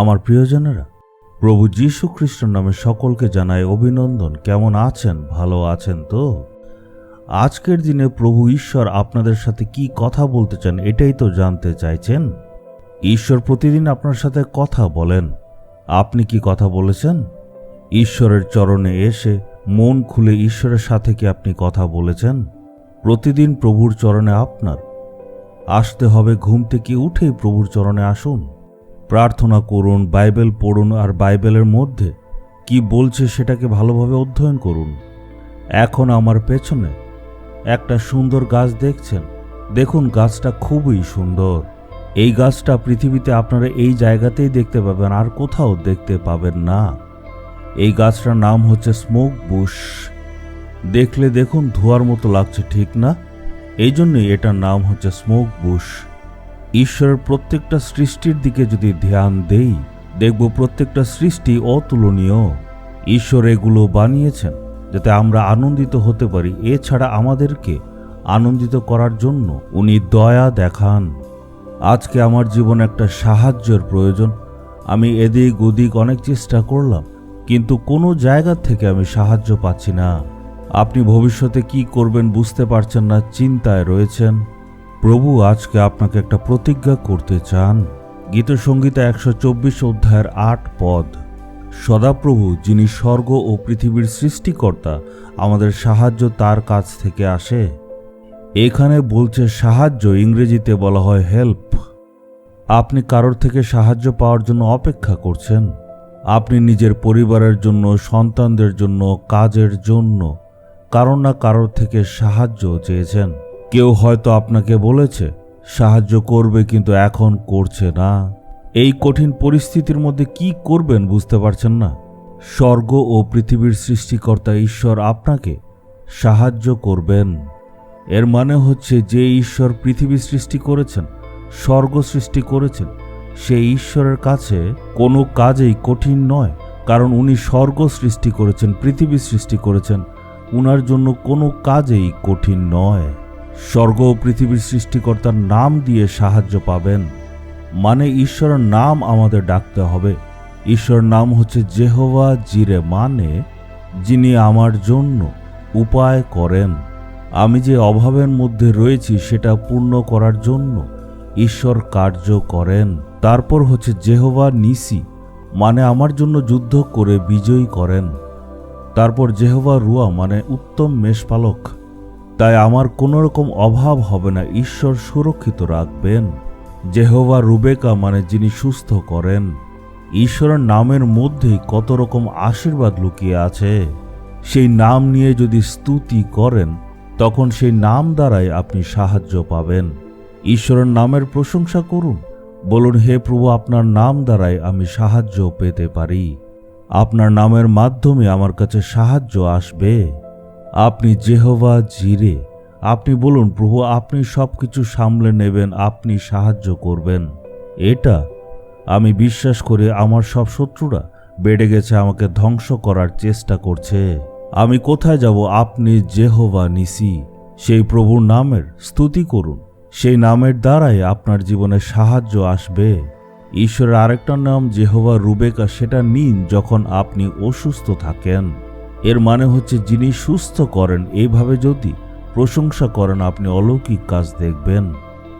আমার প্রিয়জনেরা, প্রভু যীশু খ্রিস্টর নামে সকলকে জানাই অভিনন্দন। কেমন আছেন? ভালো আছেন তো? আজকের দিনে প্রভু ঈশ্বর আপনাদের সাথে কি কথা বলতে চান এটাই তো জানতে চাইছেন। ঈশ্বর প্রতিদিন আপনার সাথে কথা বলেন। আপনি কি কথা বলেছেন? ঈশ্বরের চরণে এসে মন খুলে ঈশ্বরের সাথে কি আপনি কথা বলেছেন? প্রতিদিন প্রভুর চরণে আপনার। আসতে হবে ঘুম থেকে উঠেই প্রভুর চরণে আসুন। প্রার্থনা করুন, বাইবেল পড়ুন আর বাইবেলের মধ্যে কি বলছে সেটাকে ভালোভাবে অধ্যয়ন করুন। এখন আমার পেছনে একটা সুন্দর গাছ দেখছেন। দেখুন, গাছটা খুবই সুন্দর। এই গাছটা পৃথিবীতে আপনারা এই জায়গাতেই দেখতে পাবেন, আর কোথাও দেখতে পাবেন না। এই গাছটার নাম হচ্ছে স্মোক বুশ। দেখলে দেখুন, ধোয়ার মতো লাগছে, ঠিক না? এই জন্যই এটার নাম হচ্ছে স্মোক বুশ। ঈশ্বরের প্রত্যেকটা সৃষ্টির দিকে যদি ধ্যান দেই, দেখব প্রত্যেকটা সৃষ্টি অতুলনীয়। ঈশ্বর এগুলো বানিয়েছেন যাতে আমরা আনন্দিত হতে পারি। এছাড়া আমাদেরকে আনন্দিত করার জন্য উনি দয়া দেখান। আজকে আমার জীবনে একটা সাহায্যের প্রয়োজন। আমি এদিক ওদিক অনেক চেষ্টা করলাম, কিন্তু কোনো জায়গা থেকে আমি সাহায্য পাচ্ছি না। আপনি ভবিষ্যতে কি করবেন বুঝতে পারছেন না, চিন্তায় রয়েছেন। প্রভু আজকে আপনাকে একটা প্রতিজ্ঞা করতে চান। গীতসঙ্গীতা একশো চব্বিশ অধ্যায়ের আট পদ। সদাপ্রভু, যিনি স্বর্গ ও পৃথিবীর সৃষ্টিকর্তা, আমাদের সাহায্য তার কাছ থেকে আসে। এখানে বলছে সাহায্য, ইংরেজিতে বলা হয় হেল্প। আপনি কারোর থেকে সাহায্য পাওয়ার জন্য অপেক্ষা করছেন। আপনি নিজের পরিবারের জন্য, সন্তানদের জন্য, কাজের জন্য কারও না কারোর থেকে সাহায্য চেয়েছেন। কেউ হয়তো আপনাকে বলেছে, সাহায্য করবে কিন্তু এখন করছে না। এই কঠিন পরিস্থিতির মধ্যে কি করবেন বুঝতে পারছেন না। স্বর্গ ও পৃথিবীর সৃষ্টিকর্তা ঈশ্বর আপনাকে সাহায্য করবেন। এর মানে হচ্ছে যে ঈশ্বর পৃথিবী সৃষ্টি করেছেন, স্বর্গ সৃষ্টি করেছেন সেই ঈশ্বরের কাছে কোনো কাজেই কঠিন নয়, কারণ উনি স্বর্গ সৃষ্টি করেছেন, পৃথিবী সৃষ্টি করেছেন, উনার জন্য কোনো কাজেই কঠিন নয়। স্বর্গ ও পৃথিবীর সৃষ্টিকর্তার নাম দিয়ে সাহায্য পাবেন। মানে ঈশ্বরের নাম আমাদের ডাকতে হবে। ঈশ্বর নাম হচ্ছে জেহোভা জিরে মানে যিনি আমার জন্য উপায় করেন। আমি যে অভাবের মধ্যে রয়েছি, সেটা পূর্ণ করার জন্য ঈশ্বর কার্য করেন। তারপর হচ্ছে জেহোভা নিসি মানে আমার জন্য যুদ্ধ করে বিজয়ী করেন। তারপর জেহোভা রুয়া মানে উত্তম মেষপালক। তাই আমার কোনো রকম অভাব হবে না। ঈশ্বর সুরক্ষিত রাখবেন। জেহোভা রুবেকা মানে যিনি সুস্থ করেন। ঈশ্বরের নামের মধ্যেই কত রকম আশীর্বাদ লুকিয়ে আছে। সেই নাম নিয়ে যদি স্তুতি করেন, তখন সেই নাম দ্বারাই আপনি সাহায্য পাবেন। ঈশ্বরের নামের প্রশংসা করুন। বলুন, হে প্রভু, আপনার নাম দ্বারাই আমি সাহায্য পেতে পারি। আপনার নামের মাধ্যমে আমার কাছে সাহায্য আসবে। আপনি জেহোভা জিরে। আপনি বলুন, প্রভু, আপনি সব কিছু সামলে নেবেন, আপনি সাহায্য করবেন। এটা আমি বিশ্বাস করে আমার সব শত্রুরা বেড়ে গেছে, আমাকে ধ্বংস করার চেষ্টা করছে। আমি কোথায় যাব? আপনি জেহোভা নিসি। সেই প্রভুর নামের স্তুতি করুন। সেই নামের দ্বারাই আপনার জীবনে সাহায্য আসবে। ঈশ্বরের আরেকটা নাম জেহোভা রুবেকা, সেটা নিন যখন আপনি অসুস্থ থাকেন। এর মানে হচ্ছে যিনি সুস্থ করেন, এইভাবে যদি প্রশংসা করেন, আপনি অলৌকিক কাজ দেখবেন।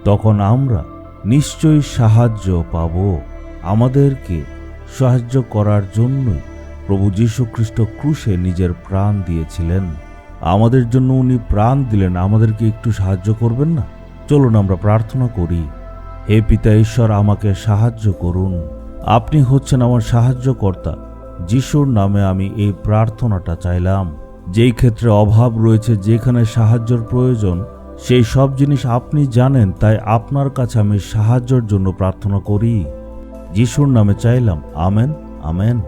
তখন আমরা নিশ্চয়ই সাহায্য পাব। আমাদেরকে সাহায্য করার জন্যই প্রভু যীশু খ্রিস্ট ক্রুশে নিজের প্রাণ দিয়েছিলেন। আমাদের জন্য উনি প্রাণ দিলেন, আমাদেরকে একটু সাহায্য করবেন না? চলুন আমরা প্রার্থনা করি, হে পিতা ঈশ্বর, আমাকে সাহায্য করুন। আপনি হচ্ছেন আমার সাহায্যকর্তা যিশুর নামে আমি এই প্রার্থনাটা চাইলাম। যেই ক্ষেত্রে অভাব রয়েছে, যেখানে সাহায্যের প্রয়োজন, সেই সব জিনিস আপনি জানেন, তাই আপনার কাছে আমি সাহায্যের জন্য প্রার্থনা করি। যিশুর নামে চাইলাম। Amen amen.